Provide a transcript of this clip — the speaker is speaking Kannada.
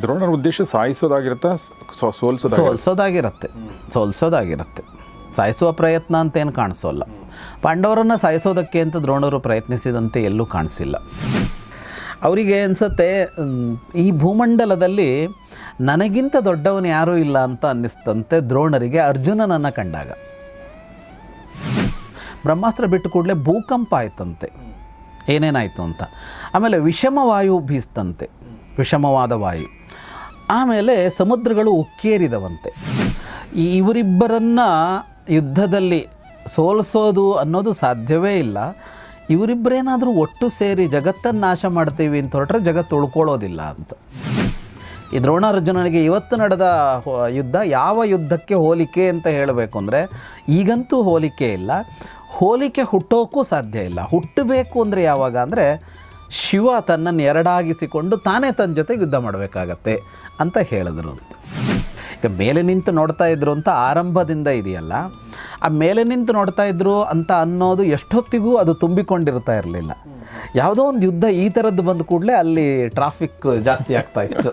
ದ್ರೋಣರ ಉದ್ದೇಶ ಸಾಯಿಸೋದಾಗಿರುತ್ತಾ? ಸೋಲ್ಸೋದ ಸೋಲ್ಸೋದಾಗಿರುತ್ತಾ? ಸೋಲ್ಸೋದಾಗಿರುತ್ತೆ. ಸಾಯಿಸುವ ಪ್ರಯತ್ನ ಅಂತ ಏನು ಕಾಣಿಸೋಲ್ಲ. ಪಾಂಡವರನ್ನು ಸಾಯಿಸೋದಕ್ಕೆ ಅಂತ ದ್ರೋಣರು ಪ್ರಯತ್ನಿಸಿದಂತೆ ಎಲ್ಲೂ ಕಾಣಿಸಿಲ್ಲ. ಅವರಿಗೆ ಅನಿಸುತ್ತೆ ಈ ಭೂಮಂಡಲದಲ್ಲಿ ನನಗಿಂತ ದೊಡ್ಡವನು ಯಾರೂ ಇಲ್ಲ ಅಂತ ಅನ್ನಿಸ್ತಂತೆ ದ್ರೋಣರಿಗೆ ಅರ್ಜುನನನ್ನು ಕಂಡಾಗ. ಬ್ರಹ್ಮಾಸ್ತ್ರ ಬಿಟ್ಟು ಕೂಡಲೇ ಭೂಕಂಪ ಆಯ್ತಂತೆ. ಏನೇನಾಯಿತು ಅಂತ. ಆಮೇಲೆ ವಿಷಮ ವಾಯು ಬೀಸ್ತಂತೆ ವಿಷಮವಾದ ವಾಯು. ಆಮೇಲೆ ಸಮುದ್ರಗಳು ಉಕ್ಕೇರಿದವಂತೆ. ಇವರಿಬ್ಬರನ್ನ ಯುದ್ಧದಲ್ಲಿ ಸೋಲಿಸೋದು ಅನ್ನೋದು ಸಾಧ್ಯವೇ ಇಲ್ಲ. ಇವರಿಬ್ಬರೇನಾದರೂ ಒಟ್ಟು ಸೇರಿ ಜಗತ್ತನ್ನು ನಾಶ ಮಾಡ್ತೀವಿ ಅಂತ ಹೊರಟ್ರೆ ಜಗತ್ತು ಉಳ್ಕೊಳ್ಳೋದಿಲ್ಲ ಅಂತ. ಈ ದ್ರೋಣಾರ್ಜುನನಿಗೆ ಇವತ್ತು ನಡೆದ ಯುದ್ಧ ಯಾವ ಯುದ್ಧಕ್ಕೆ ಹೋಲಿಕೆ ಅಂತ ಹೇಳಬೇಕು ಅಂದರೆ, ಈಗಂತೂ ಹೋಲಿಕೆ ಇಲ್ಲ. ಹೋಲಿಕೆ ಹುಟ್ಟೋಕ್ಕೂ ಸಾಧ್ಯ ಇಲ್ಲ. ಹುಟ್ಟಬೇಕು ಅಂದರೆ ಯಾವಾಗ ಅಂದರೆ, ಶಿವ ತನ್ನನ್ನು ಎರಡಾಗಿಸಿಕೊಂಡು ತಾನೇ ತನ್ನ ಜೊತೆ ಯುದ್ಧ ಮಾಡಬೇಕಾಗತ್ತೆ. ಅಂತ ಹೇಳಿದ್ರು ಅಂತ. ಈಗ ಮೇಲೆ ನಿಂತು ನೋಡ್ತಾ ಇದ್ರು ಅಂತ ಆರಂಭದಿಂದ ಇದೆಯಲ್ಲ, ಆ ಮೇಲೆ ನಿಂತು ನೋಡ್ತಾ ಇದ್ರು ಅಂತ ಅನ್ನೋದು ಎಷ್ಟೊತ್ತಿಗೂ ಅದು ತುಂಬಿಕೊಂಡಿರ್ತಾ ಇರಲಿಲ್ಲ. ಯಾವುದೋ ಒಂದು ಯುದ್ಧ ಈ ಥರದ್ದು ಬಂದ ಕೂಡಲೇ ಅಲ್ಲಿ ಟ್ರಾಫಿಕ್ ಜಾಸ್ತಿ ಆಗ್ತಾ ಇತ್ತು.